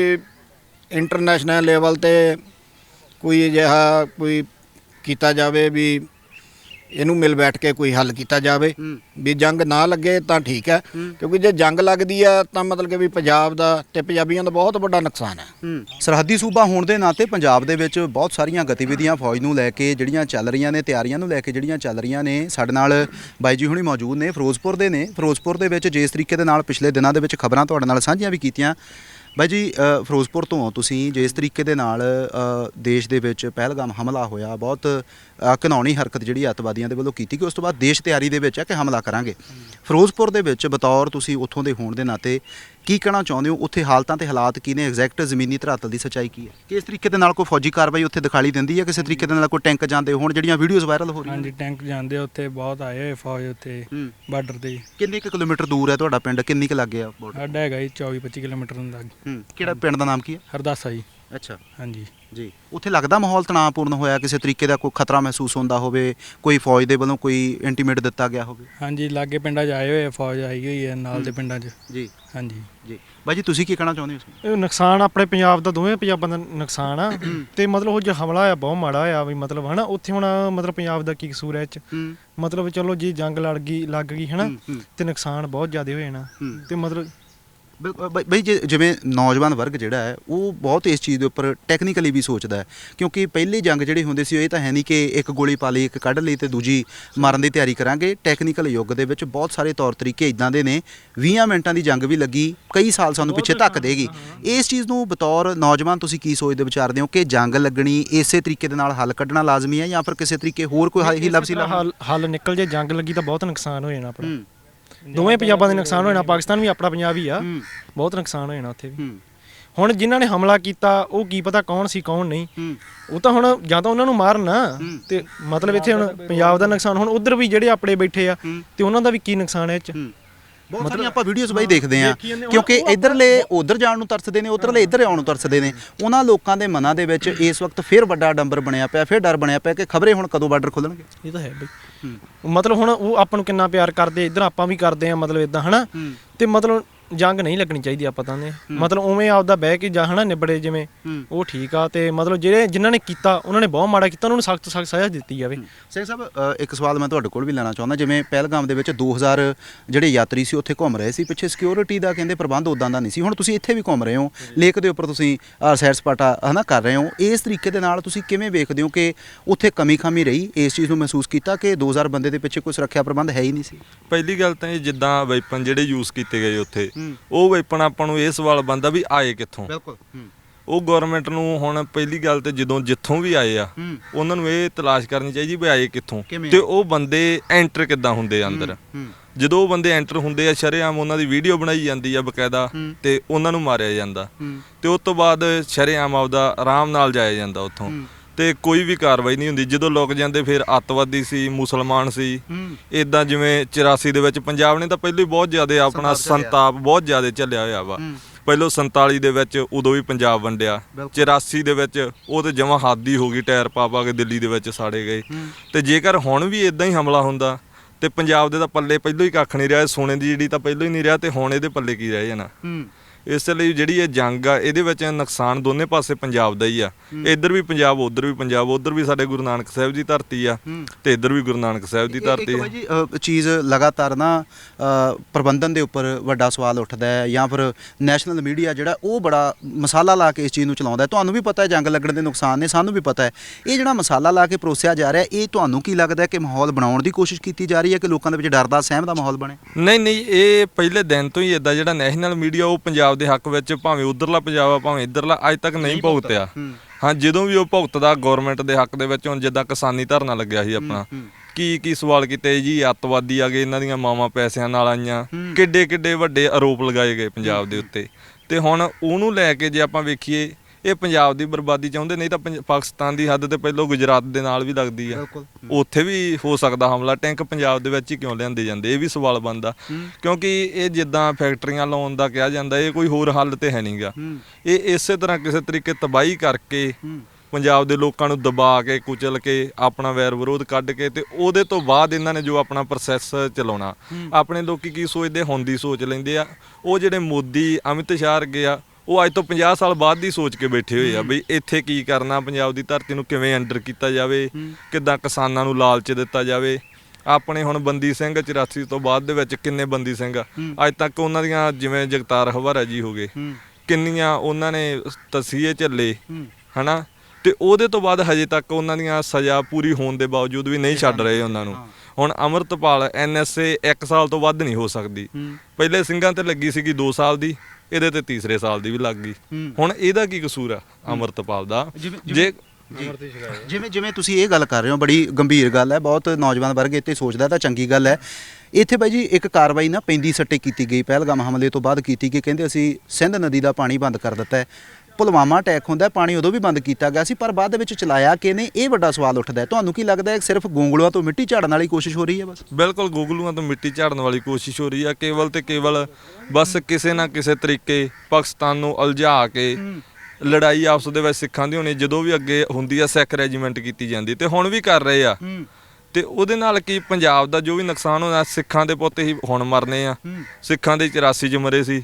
ਇੰਟਰਨੈਸ਼ਨਲ ਲੈਵਲ ਤੇ ਕੋਈ ਅਜਿਹਾ ਕੋਈ ਕੀਤਾ ਜਾਵੇ ਵੀ ਇਹਨੂੰ ਮਿਲ ਬੈਠ ਕੇ ਕੋਈ ਹੱਲ ਕੀਤਾ ਜਾਵੇ। ਵੀ ਜੰਗ ਨਾ ਲੱਗੇ ਤਾਂ ਠੀਕ ਹੈ। ਕਿਉਂਕਿ ਜੇ ਜੰਗ ਲੱਗਦੀ ਹੈ ਤਾਂ ਮਤਲਬ ਕਿ ਵੀ ਪੰਜਾਬ ਦਾ ਤੇ ਪੰਜਾਬੀਆਂ ਦਾ ਬਹੁਤ ਵੱਡਾ ਨੁਕਸਾਨ ਹੈ। ਸਰਹੱਦੀ ਸੂਬਾ ਹੋਣ ਦੇ ਨਾਤੇ ਪੰਜਾਬ ਦੇ ਵਿੱਚ ਬਹੁਤ ਸਾਰੀਆਂ ਗਤੀਵਿਧੀਆਂ ਫੌਜ ਨੂੰ ਲੈ ਕੇ ਜਿਹੜੀਆਂ ਚੱਲ ਰਹੀਆਂ ਨੇ ਤਿਆਰੀਆਂ ਨੂੰ ਲੈ ਕੇ ਜਿਹੜੀਆਂ ਚੱਲ ਰਹੀਆਂ ਨੇ ਸਾਡੇ ਨਾਲ ਬਾਈ ਜੀ ਹੁਣੀ ਮੌਜੂਦ ਨੇ ਫਿਰੋਜ਼ਪੁਰ ਦੇ ਨੇ। ਫਿਰੋਜ਼ਪੁਰ ਦੇ ਵਿੱਚ ਜਿਸ ਤਰੀਕੇ ਦੇ ਨਾਲ ਪਿਛਲੇ ਦਿਨਾਂ ਦੇ ਵਿੱਚ ਖਬਰਾਂ ਤੁਹਾਡੇ ਨਾਲ ਸਾਂਝੀਆਂ ਵੀ ਕੀਤੀਆਂ। ਬਾਈ ਜੀ ਫਿਰੋਜ਼ਪੁਰ ਤੋਂ ਹੋ ਤੁਸੀਂ ਜਿਸ ਤਰੀਕੇ ਦੇ ਨਾਲ ਦੇਸ਼ ਦੇ ਵਿੱਚ ਪਹਿਲਗਾਮ ਹਮਲਾ ਹੋਇਆ ਬਹੁਤ ਅ, ਹਰਕਤ ਜਿਹੜੀ ਅੱਤਵਾਦੀਆਂ ਦੇ ਵੱਲੋਂ ਕੀਤੀ ਕਿ ਉਸ ਤੋਂ ਬਾਅਦ ਦੇਸ਼ ਤਿਆਰੀ ਦੇ ਵਿੱਚ ਹੈ ਕਿ ਹਮਲਾ ਕਰਾਂਗੇ। ਫਿਰੋਜ਼ਪੁਰ ਦੇ ਵਿੱਚ ਬਤੌਰ ਤੁਸੀਂ ਉੱਥੋਂ ਦੇ ਹੋਣ ਦੇ ਨਾਤੇ ਕੀ ਕਹਿਣਾ ਚਾਹੁੰਦੇ ਹੋ? ਉੱਥੇ ਹਾਲਤਾਂ ਤੇ ਹਾਲਾਤ ਕੀ ਨੇ? ਐਗਜ਼ੈਕਟ ਜ਼ਮੀਨੀ ਧਰਾਤਲ ਦੀ ਸੱਚਾਈ ਕੀ ਹੈ? ਕਿਸ ਤਰੀਕੇ ਦੇ ਨਾਲ ਕੋਈ ਫੌਜੀ ਕਾਰਵਾਈ ਉੱਥੇ ਦਿਖਾਲੀ ਦਿੰਦੀ ਹੈ? ਕਿਸੇ ਤਰੀਕੇ ਦੇ ਨਾਲ ਕੋਈ ਟੈਂਕ ਜਾਂਦੇ ਹੋਣ? ਜਿਹੜੀਆਂ ਵੀਡੀਓਜ਼ ਵਾਇਰਲ ਹੋ ਰਹੀਆਂ ਹਾਂਜੀ ਟੈਂਕ ਜਾਂਦੇ ਆ ਉੱਥੇ ਬਹੁਤ ਆਏ ਹੋਏ ਫੌਜ ਉੱਥੇ ਹੂੰ। ਬਾਰਡਰ ਤੇ। ਕਿੰਨੇ ਕੁ ਕਿਲੋਮੀਟਰ ਦੂਰ ਹੈ ਤੁਹਾਡਾ ਪਿੰਡ? ਕਿੰਨੀ ਕੁ ਲੱਗੇ ਆ ਬਾਰਡਰ ਸਾਡਾ ਹੈਗਾ ਜੀ 24 25 ਕਿਲੋਮੀਟਰ ਨੂੰ ਲੱਗ। ਹੂੰ ਕਿਹੜਾ ਪਿੰਡ ਦਾ ਨਾਮ ਕੀ ਹੈ? ਹਰਦਾਸਾ ਜੀ। ਅੱਛਾ। ਹਾਂਜੀ। ਜੀ। ਉੱਥੇ ਲੱਗਦਾ ਮਾਹੌਲ ਤਣਾਅਪੂਰਨ ਹੋਇਆ ਕਿਸੇ ਤਰੀਕੇ ਦਾ ਕੋਈ ਖਤਰਾ ਮਹਿਸੂਸ ਹੁੰਦਾ ਹੋਵੇ ਕੋਈ ਫੌਜ ਦੇ ਵੱਲੋਂ ਕੋਈ ਇੰਟੀਮੇਟ ਦਿੱਤਾ ਗਿਆ ਹੋਵੇ? ਹਾਂਜੀ ਲਾਗੇ ਪਿੰਡਾਂ 'ਚ ਆਏ ਹੋਏ ਆ, ਫੌਜ ਆਈ ਹੋਈ ਹੈ ਨਾਲ ਦੇ ਪਿੰਡਾਂ 'ਚ। ਜੀ। ਹਾਂਜੀ। ਜੀ। ਬਾਈ ਜੀ ਤੁਸੀਂ ਕੀ ਕਹਿਣਾ ਚਾਹੁੰਦੇ ਹੋ? ਇਹ ਨੁਕਸਾਨ ਆਪਣੇ ਪੰਜਾਬ ਦਾ ਦੋਵੇਂ ਪੰਜਾਬਾਂ ਦਾ ਨੁਕਸਾਨ ਆ ਤੇ ਮਤਲਬ ਉਹ ਜੋ ਹਮਲਾ ਹੋਇਆ ਬਹੁਤ ਮਾੜਾ ਹੋਇਆ ਵੀ ਮਤਲਬ ਹਨਾ ਉੱਥੇ ਹੁਣ ਮਤਲਬ ਪੰਜਾਬ ਦਾ ਕੀ ਕਸੂਰ ਹੈ ਇਹ ਚ। ਹੂੰ। ਮਤਲਬ ਚਲੋ ਜੀ ਜੰਗ ਲੜ ਗਈ ਲੱਗ ਗਈ ਹਨਾ ਹੂੰ, ਹੂੰ। ਤੇ ਨੁਕਸਾਨ ਬਹੁਤ ਜ਼ਿਆਦਾ ਹੋ ਜਾਣਾ ਹੂੰ। ਤੇ ਮਤਲਬ ਬਈ- ਬਈ ਜਿਵੇਂ ਨੌਜਵਾਨ ਵਰਗ ਜਿਹੜਾ ਹੈ ਉਹ ਬਹੁਤ ਇਸ ਚੀਜ਼ ਦੇ ਉੱਪਰ ਟੈਕਨੀਕਲੀ ਵੀ ਸੋਚਦਾ ਹੈ। ਕਿਉਂਕਿ ਪਹਿਲੀ ਜੰਗ ਜਿਹੜੀ ਹੁੰਦੀ ਸੀ ਇਹ ਤਾਂ ਹੈ ਨਹੀਂ ਕਿ ਇੱਕ ਗੋਲੀ ਪਾ ਲਈ ਇੱਕ ਕੱਢ ਲਈ ਤੇ ਦੂਜੀ ਮਾਰਨ ਦੀ ਤਿਆਰੀ ਕਰਾਂਗੇ। ਟੈਕਨੀਕਲ ਯੁੱਗ ਦੇ ਵਿੱਚ ਬਹੁਤ ਸਾਰੇ ਤੌਰ ਤਰੀਕੇ ਇਦਾਂ ਦੇ ਨੇ। 20 ਮਿੰਟਾਂ ਦੀ ਜੰਗ ਵੀ ਲੱਗੀ ਕਈ ਸਾਲ ਸਾਨੂੰ ਪਿੱਛੇ ਧੱਕ ਦੇਗੀ। ਇਸ ਚੀਜ਼ ਨੂੰ ਬਤੌਰ ਨੌਜਵਾਨ ਤੁਸੀਂ ਕੀ ਸੋਚਦੇ ਵਿਚਾਰਦੇ ਹੋ ਕਿ ਜੰਗ ਲੱਗਣੀ ਇਸੇ ਤਰੀਕੇ ਦੇ ਨਾਲ ਹੱਲ ਕੱਢਣਾ ਲਾਜ਼ਮੀ ਹੈ ਜਾਂ ਫਿਰ ਕਿਸੇ ਤਰੀਕੇ ਹੋਰ ਕੋਈ ਹੱਲ ਹੱਲ ਨਿਕਲ ਜੇ ਜੰਗ ਲੱਗੀ ਤਾਂ ਬਹੁਤ ਨੁਕਸਾਨ ਹੋ ਜਾਣਾ ਆਪਣਾ। ਦੋਵੇਂ ਪੰਜਾਬਾਂ ਦੇ ਨੁਕਸਾਨ ਹੋ ਜਾਣਾ ਪਾਕਿਸਤਾਨ ਵੀ ਆਪਣਾ ਪੰਜਾਬ ਹੀ ਆ। ਬਹੁਤ ਨੁਕਸਾਨ ਹੋ ਜਾਣਾ ਉੱਥੇ ਵੀ। ਹੁਣ ਜਿਨ੍ਹਾਂ ਨੇ ਹਮਲਾ ਕੀਤਾ ਉਹ ਕੀ ਪਤਾ ਕੌਣ ਸੀ ਕੌਣ ਨਹੀਂ। ਉਹ ਤਾਂ ਹੁਣ ਜਾਂ ਤਾਂ ਉਹਨਾਂ ਨੂੰ ਮਾਰਨ ਨਾ ਤੇ ਮਤਲਬ ਇੱਥੇ ਹੁਣ ਪੰਜਾਬ ਦਾ ਨੁਕਸਾਨ ਹੁਣ ਉਧਰ ਵੀ ਜਿਹੜੇ ਆਪਣੇ ਬੈਠੇ ਆ ਤੇ ਉਹਨਾਂ ਦਾ ਵੀ ਕੀ ਨੁਕਸਾਨ ਹੈ ਇਹ ਚ। ਬਹੁਤ ਸਾਰੀਆਂ ਆਪਾਂ ਵੀਡੀਓਜ਼ ਬਾਈ ਦੇਖਦੇ ਆ ਕਿਉਂਕਿ ਇਧਰਲੇ ਉਧਰ ਜਾਣ ਨੂੰ ਤਰਸਦੇ ਨੇ ਉਧਰਲੇ ਇੱਧਰ ਆਉਣ ਨੂੰ ਤਰਸਦੇ ਨੇ। ਉਹਨਾਂ ਲੋਕਾਂ ਦੇ ਮਨਾਂ ਦੇ ਵਿੱਚ ਇਸ ਵਕਤ ਫਿਰ ਵੱਡਾ ਡੰਬਰ ਬਣਿਆ ਪਿਆ ਫਿਰ ਡਰ ਬਣਿਆ ਪਿਆ ਕਿ ਖਬਰੇ ਹੁਣ ਕਦੋਂ ਬਾਰਡਰ ਖੁੱਲਣਗੇ। ਇਹ ਤਾਂ ਹੈ ਬਈ। ਮਤਲਬ ਹੁਣ ਉਹ ਆਪਾਂ ਨੂੰ ਕਿੰਨਾ ਪਿਆਰ ਕਰਦੇ ਇੱਧਰ ਆਪਾਂ ਵੀ ਕਰਦੇ ਆ ਮਤਲਬ ਇਦਾਂ ਹਨਾ? ਤੇ ਮਤਲਬ ਜੰਗ ਨਹੀਂ ਲੱਗਣੀ ਚਾਹੀਦੀ ਆਪਾਂ ਤਾਂ ਨੇ। ਮਤਲਬ ਉਵੇਂ ਆਪਦਾ ਬਹਿ ਕੇ ਜਾਂ ਹਨਾ ਨਿਬੜੇ ਜਿਵੇਂ ਉਹ ਠੀਕ ਆ ਤੇ ਮਤਲਬ ਜਿਹੜੇ ਜਿਨ੍ਹਾਂ ਨੇ ਕੀਤਾ ਉਹਨਾਂ ਨੇ ਬਹੁਤ ਮਾੜਾ ਕੀਤਾ ਉਹਨਾਂ ਨੂੰ ਸਖਤ ਸਖਤ ਸਜ਼ਾ ਦਿੱਤੀ ਜਾਵੇ। ਸਿੰਘ ਸਾਹਿਬ ਅ, ਇੱਕ ਸਵਾਲ ਮੈਂ ਤੁਹਾਡੇ ਕੋਲ ਵੀ ਲੈਣਾ ਚਾਹੁੰਦਾ ਜਿਵੇਂ ਪਹਿਲਗਾਮ ਦੇ ਵਿੱਚ 2000 ਜਿਹੜੇ ਯਾਤਰੀ ਸੀ ਉੱਥੇ ਘੁੰਮ ਰਹੇ ਸੀ ਪਿੱਛੇ ਸਿਕਿਉਰਿਟੀ ਦਾ ਕਹਿੰਦੇ ਪ੍ਰਬੰਧ ਉਦਾਂ ਦਾ ਨਹੀਂ ਸੀ। ਹੁਣ ਤੁਸੀਂ ਇੱਥੇ ਵੀ ਘੁੰਮ ਰਹੇ ਹੋ ਲੇਕ ਦੇ ਉੱਪਰ ਤੁਸੀਂ ਅ, ਸੈਰ ਸਪਾਟਾ ਹਨਾ ਕਰ ਰਹੇ ਹੋ। ਇਸ ਤਰੀਕੇ ਦੇ ਨਾਲ ਤੁਸੀਂ ਕਿਵੇਂ ਵੇਖਦੇ ਹੋ ਕਿ ਉੱਥੇ ਕਮੀ ਖਾਮੀ ਰਹੀ ਇਸ ਚੀਜ਼ ਨੂੰ ਮਹਿਸੂਸ ਕੀਤਾ ਕਿ 2000 ਬੰਦੇ ਦੇ ਪਿੱਛੇ ਕੋਈ ਸੁਰੱਖਿਆ ਪ੍ਰਬੰਧ ਹੈ ਹੀ ਨਹੀਂ ਸੀ? ਪਹਿਲੀ ਗੱਲ ਤਾਂ ਇਹ ਜਿੱਦਾਂ ਵੈਪਨ ਜਿਹੜੇ ਯੂਜ਼ ਕੀਤੇ ਗਏ ਉੱਥੇ ਉਹ ਵੈਪਨ ਆਪਾਂ ਨੂੰ ਇਹ ਸਵਾਲ ਬੰਦਾ ਵੀ ਆਏ ਕਿੱਥੋਂ? ਬਿਲਕੁਲ ਉਹ ਗਵਰਨਮੈਂਟ ਨੂੰ ਹੁਣ ਪਹਿਲੀ ਗੱਲ ਤੇ ਜਦੋਂ ਜਿੱਥੋਂ ਵੀ ਆਏ ਆ। ਉਹਨਾਂ ਨੂੰ ਇਹ ਤਲਾਸ਼ ਕਰਨੀ ਚਾਹੀਦੀ ਵੀ ਆਏ ਕਿੱਥੋਂ? ਤੇ ਉਹ ਬੰਦੇ ਐਂਟਰ ਕਿੱਦਾਂ ਹੁੰਦੇ ਆ ਅੰਦਰ? ਜਦੋਂ ਉਹ ਬੰਦੇ ਐਂਟਰ ਹੁੰਦੇ ਆ ਸ਼ਰੇਆਮ ਉਹਨਾਂ ਦੀ ਵੀਡੀਓ ਬਣਾਈ ਜਾਂਦੀ ਆ ਬਕਾਇਦਾ ਤੇ ਉਹਨਾਂ ਨੂੰ ਮਾਰਿਆ ਜਾਂਦਾ। ਤੇ ਉਸ ਤੋਂ ਬਾਅਦ ਸ਼ਰੇਆਮ ਆਪਦਾ ਆਰਾਮ ਨਾਲ ਜਾਇਆ ਜਾਂਦਾ ਉੱਥੋਂ। ਤੇ ਕੋਈ ਵੀ ਕਾਰਵਾਈ ਨਹੀਂ ਹੁੰਦੀ। ਜਦੋਂ ਲੋਕ ਜਾਂਦੇ ਫਿਰ ਅੱਤਵਾਦੀ ਸੀ ਮੁਸਲਮਾਨ ਸੀ। ਇਦਾਂ ਜਿਵੇਂ 84 ਦੇ ਵਿੱਚ ਪੰਜਾਬ ਨੇ ਤਾਂ ਪਹਿਲਾਂ ਹੀ ਬਹੁਤ ਜ਼ਿਆਦਾ ਆਪਣਾ ਸੰਤਾਪ ਬਹੁਤ ਜ਼ਿਆਦਾ ਚੱਲਿਆ ਹੋਇਆ ਵਾ। ਪਹਿਲਾਂ 47 ਦੇ ਵਿੱਚ ਉਦੋਂ ਵੀ ਪੰਜਾਬ ਵੰਡਿਆ। 84 ਦੇ ਵਿੱਚ ਉਹ ਤੇ ਜਮਾ ਹਾਦੀ ਹੋ ਗਈ ਟਾਇਰ ਪਾ ਪਾ ਕੇ ਦਿੱਲੀ ਦੇ ਵਿੱਚ ਸਾੜੇ ਗਏ। ਤੇ ਜੇਕਰ ਹੁਣ ਵੀ ਇਦਾਂ ਹੀ ਹਮਲਾ ਹੁੰਦਾ ਤੇ ਪੰਜਾਬ ਦੇ ਤਾਂ ਪੱਲੇ ਪਹਿਲਾਂ ਹੀ ਕੱਖ ਨਹੀਂ ਰਿਹਾ ਸੋਨੇ ਦੀ ਜਿਹੜੀ ਤਾਂ ਪਹਿਲਾਂ ਹੀ ਨਹੀਂ ਰਿਹਾ ਤੇ ਹੁਣ ਇਹਦੇ ਪੱਲੇ ਕੀ ਰਹਿ ਜਾਣਾ? ਇਸ ਲਈ ਜਿਹੜੀ ਇਹ ਜੰਗ ਆ ਇਹਦੇ ਵਿੱਚ ਨੁਕਸਾਨ ਦੋਨੇ ਪਾਸੇ ਪੰਜਾਬ ਦਾ ਹੀ ਆ। ਇੱਧਰ ਵੀ ਪੰਜਾਬ ਉੱਧਰ ਵੀ ਪੰਜਾਬ ਉੱਧਰ ਵੀ ਸਾਡੇ ਗੁਰੂ ਨਾਨਕ ਸਾਹਿਬ ਦੀ ਧਰਤੀ ਆ ਤੇ ਇੱਧਰ ਵੀ ਗੁਰੂ ਨਾਨਕ ਸਾਹਿਬ ਦੀ ਧਰਤੀ ਆ। ਜੀ ਚੀਜ਼ ਲਗਾਤਾਰ ਨਾ ਪ੍ਰਬੰਧਨ ਦੇ ਉੱਪਰ ਵੱਡਾ ਸਵਾਲ ਉੱਠਦਾ ਹੈ ਜਾਂ ਫਿਰ ਨੈਸ਼ਨਲ ਮੀਡੀਆ ਜਿਹੜਾ ਉਹ ਬੜਾ ਮਸਾਲਾ ਲਾ ਕੇ ਇਸ ਚੀਜ਼ ਨੂੰ ਚਲਾਉਂਦਾ ਹੈ। ਤੁਹਾਨੂੰ ਵੀ ਪਤਾ ਹੈ ਜੰਗ ਲੱਗਣ ਦੇ ਨੁਕਸਾਨ ਨੇ ਸਾਨੂੰ ਵੀ ਪਤਾ ਹੈ। ਇਹ ਜਿਹੜਾ ਮਸਾਲਾ ਲਾ ਕੇ ਪਰੋਸਿਆ ਜਾ ਰਿਹਾ ਇਹ ਤੁਹਾਨੂੰ ਕੀ ਲੱਗਦਾ ਹੈ ਕਿ ਮਾਹੌਲ ਬਣਾਉਣ ਦੀ ਕੋਸ਼ਿਸ਼ ਕੀਤੀ ਜਾ ਰਹੀ ਹੈ ਕਿ ਲੋਕਾਂ ਦੇ ਵਿੱਚ ਡਰ ਦਾ ਸਹਿਮ ਦਾ ਮਾਹੌਲ ਬਣੇ? ਨਹੀਂ ਨਹੀਂ ਇਹ ਪਹਿਲੇ ਦਿਨ ਤੋਂ ਹੀ ਇਦਾਂ ਜਿਹੜਾ ਨੈਸ਼ਨਲ ਮੀਡੀਆ ਉਹ ਪੰਜਾਬ ਦੇ ਹੱਕ ਵਿੱਚ ਭਾਵੇਂ ਉਧਰਲਾ ਪੰਜਾਬ ਆ ਭਾਵੇਂ ਇਧਰਲਾ ਅੱਜ ਤੱਕ ਨਹੀਂ ਭੁਗਤਿਆ। ਹਾਂ। ਜਦੋਂ ਵੀ ਉਹ ਭੁਗਤਦਾ ਗਵਰਨਮੈਂਟ ਦੇ ਹੱਕ ਦੇ ਵਿੱਚ ਹੁਣ ਜਿੱਦਾਂ ਕਿਸਾਨੀ ਧਰਨਾ ਲੱਗਿਆ ਸੀ ਆਪਣਾ। ਕੀ ਕੀ ਸਵਾਲ ਕੀਤੇ ਜੀ? ਅੱਤਵਾਦੀ ਆ ਗਏ ਇਹਨਾਂ ਦੀਆਂ ਮਾਵਾਂ ਪੈਸਿਆਂ ਨਾਲ ਆਈਆਂ। ਕਿੱਡੇ ਕਿੱਡੇ ਵੱਡੇ ਆਰੋਪ ਲਗਾਏ ਗਏ ਪੰਜਾਬ ਦੇ ਉੱਤੇ। ਤੇ ਹੁਣ ਉਹਨੂੰ ਲੈ ਕੇ ਜੇ ਆਪਾਂ ਵੇਖੀਏ ਇਹ ਪੰਜਾਬ ਦੀ ਬਰਬਾਦੀ ਚਾਹੁੰਦੇ ਨਹੀਂ ਤਾਂ ਪੰਜ- ਪਾਕਿਸਤਾਨ ਦੀ ਹੱਦ ਤੇ ਪਹਿਲਾਂ ਗੁਜਰਾਤ ਦੇ ਨਾਲ ਵੀ ਲੱਗਦੀ ਆ। ਬਿਲਕੁਲ। ਉੱਥੇ ਵੀ ਹੋ ਸਕਦਾ ਹਮਲਾ ਟੈਂਕ ਪੰਜਾਬ ਦੇ ਵਿੱਚ ਹੀ ਕਿਉਂ ਲਿਆਂਦੇ ਜਾਂਦੇ ਇਹ ਵੀ ਸਵਾਲ ਬਣਦਾ। ਕਿਉਂਕਿ ਇਹ ਜਿੱਦਾਂ ਫੈਕਟਰੀਆਂ ਲਾਉਣ ਦਾ ਕਿਹਾ ਜਾਂਦਾ ਇਹ ਕੋਈ ਹੋਰ ਹੱਲ ਤੇ ਹੈ ਨਹੀਂਗਾ। ਇਹ ਇਸੇ ਤਰ੍ਹਾਂ ਕਿਸੇ ਤਰੀਕੇ ਤਬਾਹੀ ਕਰਕੇ ਪੰਜਾਬ ਦੇ ਲੋਕਾਂ ਨੂੰ ਦਬਾ ਕੇ ਕੁਚਲ ਕੇ ਆਪਣਾ ਵੈਰ ਵਿਰੋਧ ਕੱਢ ਕੇ ਤੇ ਉਹਦੇ ਤੋਂ ਬਾਅਦ ਇਹਨਾਂ ਨੇ ਜੋ ਆਪਣਾ ਪ੍ਰੋਸੈਸ ਚਲਾਉਣਾ। ਆਪਣੇ ਲੋਕੀ ਕੀ ਸੋਚਦੇ ਹੁਣ ਦੀ ਸੋਚ ਲੈਂਦੇ ਆ। ਉਹ ਜਿਹੜੇ ਮੋਦੀ ਅਮਿਤ ਸ਼ਾਹ ਵਰਗੇ ਆ ਉਹ ਅੱਜ ਤੋਂ 50 ਸਾਲ ਬਾਅਦ ਦੀ ਸੋਚ ਕੇ ਬੈਠੇ ਹੋਏ ਆ ਬਈ ਇੱਥੇ ਕੀ ਕਰਨਾ ਪੰਜਾਬ ਦੀ ਧਰਤੀ ਨੂੰ ਕਿਵੇਂ ਅੰਡਰ ਕੀਤਾ ਜਾਵੇ ਕਿੱਦਾਂ ਕਿਸਾਨਾਂ ਨੂੰ ਲਾਲਚ ਦਿੱਤਾ ਜਾਵੇ। ਆਪਣੇ ਹੁਣ ਬੰਦੀ ਸਿੰਘ 84 ਤੋਂ ਬਾਅਦ ਦੇ ਵਿੱਚ ਕਿੰਨੇ ਬੰਦੀ ਸਿੰਘ ਆ? ਅੱਜ ਤੱਕ ਉਹਨਾਂ ਦੀਆਂ ਜਿਵੇਂ ਜਗਤਾਰ ਹਵਾਰਾ ਜੀ ਹੋ ਗਏ ਕਿੰਨੀਆਂ ਉਹਨਾਂ ਨੇ ਤਸੀਹੇ ਝੱਲੇ ਹਨਾ? ਤੇ ਉਹਦੇ ਤੋਂ ਬਾਅਦ ਹਜੇ ਤੱਕ ਉਹਨਾਂ ਦੀਆਂ ਸਜ਼ਾ ਪੂਰੀ ਹੋਣ ਦੇ ਬਾਵਜੂਦ ਵੀ ਨਹੀਂ ਛੱਡ ਰਹੇ ਉਹਨਾਂ ਨੂੰ। ਹੁਣ ਅਮਰਤਪਾਲ ਐਨਐਸਏ 1 ਸਾਲ ਤੋਂ ਵੱਧ ਨਹੀਂ ਹੋ ਸਕਦੀ। ਪਹਿਲੇ ਸਿੰਘਾਂ ਤੇ ਲੱਗੀ ਸੀਗੀ 2 ਸਾਲ ਦੀ ਇਹਦੇ ਤੇ ਤੀਸਰੇ ਸਾਲ ਦੀ ਵੀ ਲੱਗ ਗਈ। ਹੁਣ ਇਹਦਾ ਕੀ ਕਸੂਰ ਆ ਅਮਰਤਪਾਲ ਦਾ? ਜਿਵੇਂ- ਜੇ ਜਿਵੇਂ ਜਿਵੇਂ ਤੁਸੀਂ ਇਹ ਗੱਲ ਕਰ ਰਹੇ ਹੋ ਬੜੀ ਗੰਭੀਰ ਗੱਲ ਹੈ ਬਹੁਤ ਨੌਜਵਾਨ ਵਰਗ ਇੱਥੇ ਸੋਚਦਾ ਤਾਂ ਚੰਗੀ ਗੱਲ ਹੈ। ਇੱਥੇ ਬਾਈ ਜੀ ਇੱਕ ਕਾਰਵਾਈ ਨਾ ਪੈਂਦੀ ਸੱਟੇ ਕੀਤੀ ਗਈ ਪਹਿਲਗਾਮ ਹਮਲੇ ਤੋਂ ਬਾਅਦ ਕੀਤੀ ਗਈ ਕਹਿੰਦੇ ਅਸੀਂ ਸਿੰਧ ਨਦੀ ਦਾ ਪਾਣੀ ਬੰਦ ਕਰ ਦਿੱਤਾ ਹੈ। ਪੁਲਵਾਮਾ ਅਟੈਕ ਹੁੰਦਾ ਹੈ, ਪਾਣੀ ਉਦੋਂ ਵੀ ਬੰਦ ਕੀਤਾ ਗਿਆ ਸੀ ਪਰ ਬਾਅਦ ਦੇ ਵਿੱਚ ਚਲਾਇਆ ਕਿ ਨਹੀਂ ਇਹ ਵੱਡਾ ਸਵਾਲ ਉੱਠਦਾ ਹੈ। ਤੁਹਾਨੂੰ ਕੀ ਲੱਗਦਾ ਹੈ ਸਿਰਫ ਗੋਂਗਲੂਆਂ ਤੋਂ ਮਿੱਟੀ ਝਾੜਨ ਵਾਲੀ ਕੋਸ਼ਿਸ਼ ਹੋ ਰਹੀ ਹੈ ਬਸ? ਬਿਲਕੁਲ ਗੂਗਲੂਆਂ ਤੋਂ ਮਿੱਟੀ ਝਾੜਨ ਵਾਲੀ ਕੋਸ਼ਿਸ਼ ਹੋ ਰਹੀ ਆ ਕੇਵਲ ਤੇ ਕੇਵਲ ਬਸ ਕਿਸੇ ਨਾ ਕਿਸੇ ਤਰੀਕੇ ਪਾਕਿਸਤਾਨ ਨੂੰ ਉਲਝਾ ਕੇ ਲੜਾਈ ਆਪਸ ਦੇ ਵਿੱਚ ਸਿੱਖਾਂ ਦੀ ਹੋਣੀ ਜਦੋਂ ਵੀ ਅੱਗੇ ਹੁੰਦੀ ਆ ਸਿੱਖ ਰੈਜੀਮੈਂਟ ਕੀਤੀ ਜਾਂਦੀ। ਤੇ ਹੁਣ ਵੀ ਕਰ ਰਹੇ ਆ। ਤੇ ਉਹਦੇ ਨਾਲ ਕੀ ਪੰਜਾਬ ਦਾ ਜੋ ਵੀ ਨੁਕਸਾਨ ਹੋਇਆ ਸਿੱਖਾਂ ਦੇ ਪੁੱਤ ਹੀ ਹੁਣ ਮਰਨੇ ਆ। ਸਿੱਖਾਂ ਦੇ 84 ਚ ਮਰੇ ਸੀ।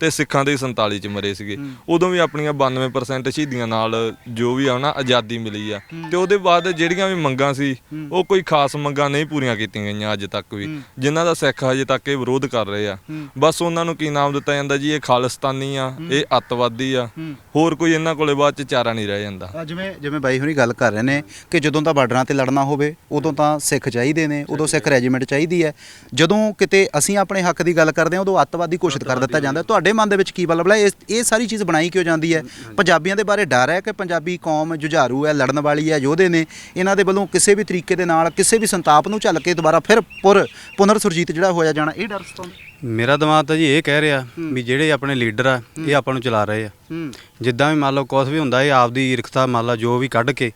ਤੇ ਸਿੱਖਾਂ ਦੇ 47 ਚ ਮਰੇ ਸੀਗੇ। ਉਦੋਂ ਵੀ ਆਪਣੀਆਂ 92% ਸ਼ਹੀਦੀਆਂ ਨਾਲ ਜੋ ਵੀ ਆ ਨਾ ਆਜ਼ਾਦੀ ਮਿਲੀ ਆ। ਤੇ ਉਹਦੇ ਬਾਅਦ ਜਿਹੜੀਆਂ ਵੀ ਮੰਗਾਂ ਸੀ ਉਹ ਕੋਈ ਖਾਸ ਮੰਗਾਂ ਨਹੀਂ ਪੂਰੀਆਂ ਕੀਤੀਆਂ ਗਈਆਂ ਅੱਜ ਤੱਕ ਵੀ। ਜਿਨ੍ਹਾਂ ਦਾ ਸਿੱਖ ਹਜੇ ਤੱਕ ਇਹ ਵਿਰੋਧ ਕਰ ਰਹੇ ਆ। ਬਸ ਉਹਨਾਂ ਨੂੰ ਕੀ ਨਾਮ ਦਿੱਤਾ ਜਾਂਦਾ ਜੀ? ਇਹ ਖਾਲਿਸਤਾਨੀ ਆ ਇਹ ਅੱਤਵਾਦੀ ਆ। ਹੋਰ ਕੋਈ ਇਹਨਾਂ ਕੋਲੇ ਬਾਅਦ ਚ ਚਾਰਾ ਨਹੀਂ ਰਹਿ ਜਾਂਦਾ। ਜਿਵੇਂ ਜਿਵੇਂ ਬਾਈ ਹੁਣੀ ਗੱਲ ਕਰ ਰਹੇ ਨੇ ਕਿ ਜਦੋਂ ਤਾਂ ਬਾਰਡਰਾਂ ਤੇ ਲੜਨਾ ਹੋਵੇ ਉਦੋਂ ਤਾਂ ਸਿੱਖ ਚਾਹੀਦੇ ਨੇ ਉਦੋਂ ਸਿੱਖ ਰੈਜੀਮੈਂਟ ਚਾਹੀਦੀ ਹੈ। ਜਦੋਂ ਕਿਤੇ ਅਸੀਂ ਆਪਣੇ ਹੱਕ ਦੀ ਗੱਲ ਕਰਦੇ ਹਾਂ ਉਦੋਂ ਅੱਤਵਾਦੀ ਘੋਸ਼ਿਤ ਕਰ ਦਿੱਤਾ ਜਾਂਦਾ। ਹੈ। ਤੁਹਾਡੇ ਮਨ ਦੇ ਵਿੱਚ ਕੀ ਬਲਬਲਾ ਇਹ ਇਹ ਸਾਰੀ ਚੀਜ਼ ਬਣਾਈ ਕਿਉਂ ਜਾਂਦੀ ਹੈ? ਪੰਜਾਬੀਆਂ ਦੇ ਬਾਰੇ ਡਰ ਹੈ ਕਿ ਪੰਜਾਬੀ ਕੌਮ ਜੁਝਾਰੂ ਹੈ ਲੜਨ ਵਾਲੀ ਹੈ ਯੋਧੇ ਨੇ ਇਹਨਾਂ ਦੇ ਵੱਲੋਂ ਕਿਸੇ ਵੀ ਤਰੀਕੇ ਦੇ ਨਾਲ ਕਿਸੇ ਵੀ ਸੰਤਾਪ ਨੂੰ ਝੱਲ ਕੇ ਦੁਬਾਰਾ ਫਿਰ ਪੁਰ ਪੁਨਰ ਸੁਰਜੀਤ ਜਿਹੜਾ ਹੋਇਆ ਜਾਣਾ ਇਹ ਡਰ ਸਤਾਉਂਦਾ ਮੇਰਾ ਦਿਮਾਗ ਤਾਂ ਜੀ ਇਹ ਕਹਿ ਰਿਹਾ ਵੀ ਜਿਹੜੇ ਆਪਣੇ ਲੀਡਰ ਆ ਇਹ ਆਪਾਂ ਨੂੰ ਚਲਾ ਰਹੇ ਆ। ਹੂੰ। ਜਿੱਦਾਂ ਵੀ ਮੰਨ ਲਓ ਕੁਛ ਵੀ ਹੁੰਦਾ ਇਹ ਆਪਦੀ ਈਰਖਤਾ ਮੰਨ ਲਓ ਜੋ ਵੀ ਕੱਢ ਕੇ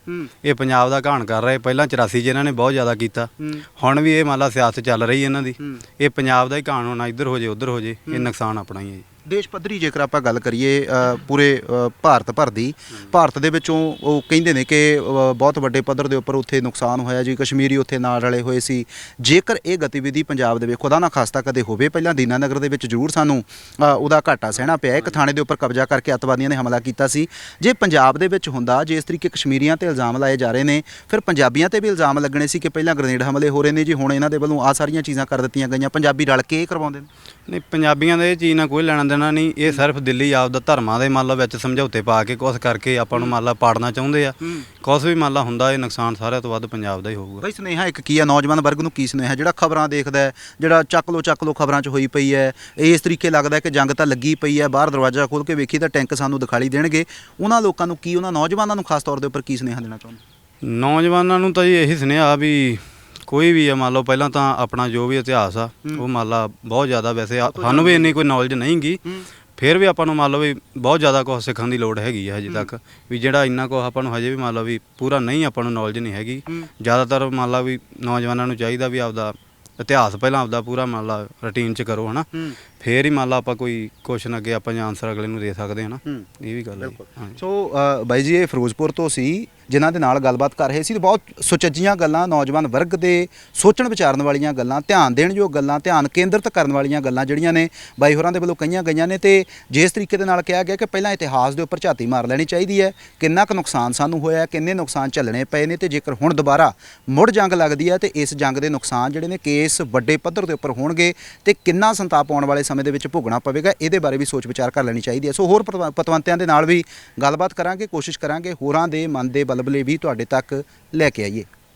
ਇਹ ਪੰਜਾਬ ਦਾ ਘਾਣ ਕਰ ਰਹੇ। ਪਹਿਲਾਂ 84 ਚ ਇਹਨਾਂ ਨੇ ਬਹੁਤ ਜ਼ਿਆਦਾ ਕੀਤਾ। ਹੁਣ ਵੀ ਇਹ ਮੰਨ ਲਾ ਸਿਆਸਤ ਚੱਲ ਰਹੀ ਇਹਨਾਂ ਦੀ। ਇਹ ਪੰਜਾਬ ਦਾ ਹੀ ਘਾਣ ਹੋਣਾ ਇੱਧਰ ਹੋ ਜੇ ਉੱਧਰ ਹੋ ਜੇ ਇਹ ਨੁਕਸਾਨ ਆਪਣਾ ਹੀ ਹੈ ਜੀ। ਦੇਸ਼ ਪੱਧਰੀ ਜੇਕਰ ਆਪਾਂ ਗੱਲ ਕਰੀਏ ਪੂਰੇ ਭਾਰਤ ਭਰ ਦੀ ਭਾਰਤ ਦੇ ਵਿੱਚੋਂ ਉਹ ਕਹਿੰਦੇ ਨੇ ਕਿ ਬਹੁਤ ਵੱਡੇ ਪੱਧਰ ਦੇ ਉੱਪਰ ਉੱਥੇ ਨੁਕਸਾਨ ਹੋਇਆ ਜੀ। ਕਸ਼ਮੀਰੀ ਉੱਥੇ ਨਾਲ ਰਲੇ ਹੋਏ ਸੀ। ਜੇਕਰ ਇਹ ਗਤੀਵਿਧੀ ਪੰਜਾਬ ਦੇ ਵਿੱਚ ਖੁਦਾ ਨਾ ਖਾਸਤਾ ਕਦੇ ਹੋਵੇ ਪਹਿਲਾਂ ਦੀਨਾਨਗਰ ਦੇ ਵਿੱਚ ਜ਼ਰੂਰ ਸਾਨੂੰ ਉਹਦਾ ਘਾਟਾ ਸਹਿਣਾ ਪਿਆ। ਇੱਕ ਥਾਣੇ ਦੇ ਉੱਪਰ ਕਬਜ਼ਾ ਕਰਕੇ ਅੱਤਵਾਦੀਆਂ ਨੇ ਹਮਲਾ ਕੀਤਾ ਸੀ। ਜੇ ਪੰਜਾਬ ਦੇ ਵਿੱਚ ਹੁੰਦਾ, ਜੇ ਇਸ ਤਰੀਕੇ ਕਸ਼ਮੀਰੀਆਂ ਤੇ ਇਲਜ਼ਾਮ ਲਾਏ ਜਾ ਰਹੇ ਨੇ, ਫਿਰ ਪੰਜਾਬੀਆਂ ਤੇ ਵੀ ਇਲਜ਼ਾਮ ਲੱਗਣੇ ਸੀ ਕਿ ਪਹਿਲਾਂ ਗ੍ਰਨੇਡ ਹਮਲੇ ਹੋ ਰਹੇ ਨੇ। ਜੀ, ਹੁਣ ਇਹਨਾਂ ਦੇ ਵੱਲੋਂ ਆ ਸਾਰੀਆਂ ਚੀਜ਼ਾਂ ਕਰ ਦਿੱਤੀਆਂ ਗਈਆਂ। ਪੰਜਾਬੀ ਰਲ ਕੇ ਇਹ ਕਰਵਾਉਂਦੇ ਨੇ। ਨਹੀਂ ਪੰਜਾਬੀਆਂ ਦਾ ਇਹ ਚੀਜ਼ ਨਾਲ ਕੋਈ ਲੈਣਾ ਦੇਣਾ ਨਹੀਂ। ਇਹ ਸਿਰਫ ਦਿੱਲੀ ਆਪਦਾ ਧਰਮਾਂ ਦੇ ਮੰਨ ਵਿੱਚ ਸਮਝੌਤੇ ਪਾ ਕੇ ਕੁਛ ਕਰਕੇ ਆਪਾਂ ਨੂੰ ਮੰਨ ਲਾ ਪਾੜਨਾ ਚਾਹੁੰਦੇ ਆ। ਕੁਛ ਵੀ ਮੰਨ ਲਾ ਹੁੰਦਾ ਇਹ ਨੁਕਸਾਨ ਸਾਰਿਆਂ ਤੋਂ ਵੱਧ ਪੰਜਾਬ ਦਾ ਹੀ ਹੋਊਗਾ। ਬਈ ਸੁਨੇਹਾ ਇੱਕ ਕੀ ਆ? ਨੌਜਵਾਨ ਵਰਗ ਨੂੰ ਕੀ ਸੁਨੇਹਾ? ਜਿਹੜਾ ਖਬਰਾਂ ਦੇਖਦਾ ਹੈ ਜਿਹੜਾ ਚੱਕ ਲੋ ਚੱਕ ਲੋ ਖਬਰਾਂ 'ਚ ਹੋਈ ਪਈ ਹੈ ਇਹ ਇਸ ਤਰੀਕੇ ਲੱਗਦਾ ਕਿ ਜੰਗ ਤਾਂ ਲੱਗੀ ਪਈ ਹੈ ਬਾਹਰ ਦਰਵਾਜ਼ਾ ਖੋਲ ਕੇ ਵੇਖੀ ਤਾਂ ਟੈਂਕ ਸਾਨੂੰ ਦਿਖਾਈ ਦੇਣਗੇ। ਉਹਨਾਂ ਲੋਕਾਂ ਨੂੰ ਕੀ ਉਹਨਾਂ ਨੌਜਵਾਨਾਂ ਨੂੰ ਖਾਸ ਤੌਰ ਦੇ ਉੱਪਰ ਕੀ ਸੁਨੇਹਾ ਦੇਣਾ ਚਾਹੁੰਦੇ? ਨੌਜਵਾਨਾਂ ਨੂੰ ਤਾਂ ਜੀ ਇਹੀ ਸੁਨੇਹਾ ਵੀ ਕੋਈ ਵੀ ਆ ਮੰਨ ਲਓ ਪਹਿਲਾਂ ਤਾਂ ਆਪਣਾ ਜੋ ਵੀ ਇਤਿਹਾਸ ਆ ਉਹ ਮੰਨ ਲਾ ਬਹੁਤ ਜ਼ਿਆਦਾ ਵੈਸੇ ਆ- ਸਾਨੂੰ ਵੀ ਇੰਨੀ ਕੋਈ ਨੌਲੇਜ ਨਹੀਂ ਗੀ। ਫਿਰ ਵੀ ਆਪਾਂ ਨੂੰ ਮੰਨ ਲਓ ਵੀ ਬਹੁਤ ਜ਼ਿਆਦਾ ਕੁਝ ਸਿੱਖਣ ਦੀ ਲੋੜ ਹੈਗੀ ਆ ਹਜੇ ਤੱਕ। ਵੀ ਜਿਹੜਾ ਇੰਨਾ ਕੁ ਆਪਾਂ ਨੂੰ ਹਜੇ ਵੀ ਮੰਨ ਲਓ ਵੀ ਪੂਰਾ ਨਹੀਂ ਆਪਾਂ ਨੂੰ ਨੌਲੇਜ ਨਹੀਂ ਹੈਗੀ। ਜ਼ਿਆਦਾਤਰ ਮੰਨ ਲਾ ਵੀ ਨੌਜਵਾਨਾਂ ਨੂੰ ਚਾਹੀਦਾ ਵੀ ਆਪਦਾ ਇਤਿਹਾਸ ਪਹਿਲਾਂ ਆਪਦਾ ਪੂਰਾ ਮੰਨ ਲਾ ਰੁਟੀਨ ਚ ਕਰੋ ਹਨਾ। ਫੇਰ ਹੀ ਮੰਨ ਲਾ ਆਪਾਂ ਕੋਈ ਕੁਐਸਚਨ ਅੱਗੇ ਆਪਾਂ ਆਨਸਰ ਅਗਲੇ ਨੂੰ ਦੇ ਸਕਦੇ ਹਾਂ ਨਾ ਹੂੰ। ਇਹ ਵੀ ਗੱਲ ਹੈ ਜੀ। ਹਾਂਜੀ ਸੋ ਅ, ਬਾਈ ਜੀ ਇਹ ਫਿਰੋਜ਼ਪੁਰ ਤੋਂ ਸੀ ਜਿਨ੍ਹਾਂ ਦੇ ਨਾਲ ਗੱਲਬਾਤ ਕਰ ਰਹੇ ਸੀ ਤੇ ਬਹੁਤ ਸੁਚੱਜੀਆਂ ਗੱਲਾਂ ਨੌਜਵਾਨ ਵਰਗ ਦੇ ਸੋਚਣ ਵਿਚਾਰਨ ਵਾਲੀਆਂ ਗੱਲਾਂ ਧਿਆਨ ਦੇਣ ਯੋਗ ਗੱਲਾਂ ਧਿਆਨ ਕੇਂਦਰਿਤ ਕਰਨ ਵਾਲੀਆਂ ਗੱਲਾਂ ਜਿਹੜੀਆਂ ਨੇ ਬਾਈ ਹੋਰਾਂ ਦੇ ਵੱਲੋਂ ਕਹੀਆਂ ਗਈਆਂ ਨੇ ਤੇ ਜਿਸ ਤਰੀਕੇ ਦੇ ਨਾਲ ਕਿਹਾ ਗਿਆ ਕਿ ਪਹਿਲਾਂ ਇਤਿਹਾਸ ਦੇ ਉੱਪਰ ਝਾਤੀ ਮਾਰ ਲੈਣੀ ਚਾਹੀਦੀ ਹੈ ਕਿੰਨਾ ਕੁ ਨੁਕਸਾਨ ਸਾਨੂੰ ਹੋਇਆ ਕਿੰਨੇ ਨੁਕਸਾਨ ਝੱਲਣੇ ਪਏ ਨੇ ਤੇ ਜੇਕਰ ਹੁਣ ਦੁਬਾਰਾ ਮੁੜ ਜੰਗ ਲੱਗਦੀ ਹੈ ਤੇ ਇਸ ਜੰਗ ਦੇ ਨੁਕਸਾਨ ਜਿਹੜੇ ਨੇ ਕੇਸ ਵੱਡੇ ਪੱਧਰ ਦੇ ਉੱਪਰ ਹੋਣਗੇ ਤੇ ਕਿੰਨਾ ਸੰਤਾਪ ਆਉਣ ਵਾਲੇ ਸਮੇਂ ਦੇ ਵਿੱਚ ਭੋਗਣਾ ਪਵੇਗਾ, ਇਹਦੇ ਬਾਰੇ ਵੀ ਸੋਚ ਵਿਚਾਰ ਕਰ ਲੈਣੀ ਚਾਹੀਦੀ ਹੈ। ਸੋ ਹੋਰ ਪਤਵ- ਪਤਵੰਤਿਆਂ ਦੇ ਨਾਲ ਵੀ ਗੱਲਬਾਤ ਕਰਾਂਗੇ, ਕੋਸ਼ਿਸ਼ ਕਰਾਂਗੇ, ਹੋਰਾਂ ਦੇ ਮਨ ਦੇ ਬਲਬਲੇ ਵੀ ਤੁਹਾਡੇ ਤੱਕ ਲੈ ਕੇ ਆਈਏ।